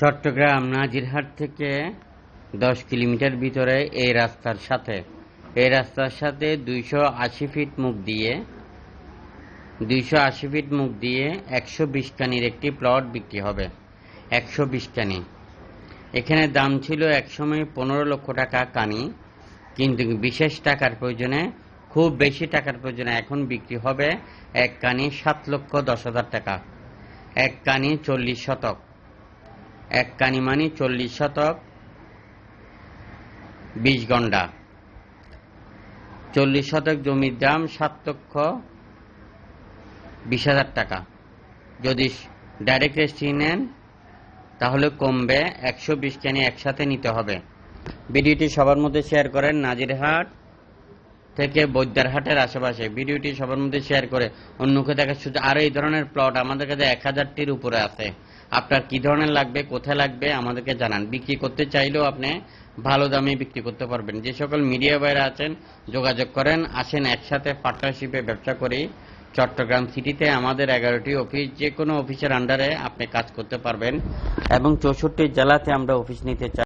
চট্টগ্রাম নাজিরহাট থেকে দশ কিলোমিটার ভিতরে এই রাস্তার সাথে। এই রাস্তার সাথে দুইশো আশি ফিট মুখ দিয়ে, দুইশো আশি ফিট মুখ দিয়ে একশো বিশ কানির একটি প্লট বিক্রি হবে। একশো বিশ কানি এখানে দাম ছিল একসময় পনেরো লক্ষ টাকা কানি, কিন্তু বিশেষ টাকার প্রয়োজনে, খুব বেশি টাকার প্রয়োজনে এখন বিক্রি হবে এক কানি সাত লক্ষ দশ হাজার টাকা। এক কানি চল্লিশ শতক। এক কানি মানি চল্লিশ শতক, বিশ গন্ডা। চল্লিশ শতক জমির দাম সাত লক্ষ বিশ হাজার টাকা। যদি ডাইরেক্ট রেজিস্ট্রি নেন, তাহলে কমবে একশো বিশ ক্যানি একসাথে নিতে হবে। ভিডিওটি সবার মধ্যে শেয়ার করেন নাজিরহাট থেকে বৈদ্যারহাটের আশেপাশে। ভিডিওটি সবার মধ্যে শেয়ার করে অন্যকে দেখার সুযোগ আরও এই ধরনের প্লট আমাদের কাছে এক হাজারটির উপরে আছে। আপনার কি ধরনের লাগবে, কোথায় লাগবে, আমাদেরকে জানান। বিক্রি করতে চাইলেও আপনি ভালো দামে বিক্রি করতে পারবেন। যে সকল মিডিয়া বাইরা আছেন, যোগাযোগ করেন, আসেন একসাথে পার্টনারশিপে ব্যবসা করি। চট্টগ্রাম সিটিতে আমাদের এগারোটি অফিস যে কোনো অফিসের আন্ডারে আপনি কাজ করতে পারবেন। এবং চৌষট্টি জেলাতে আমরা অফিস নিতে চাই।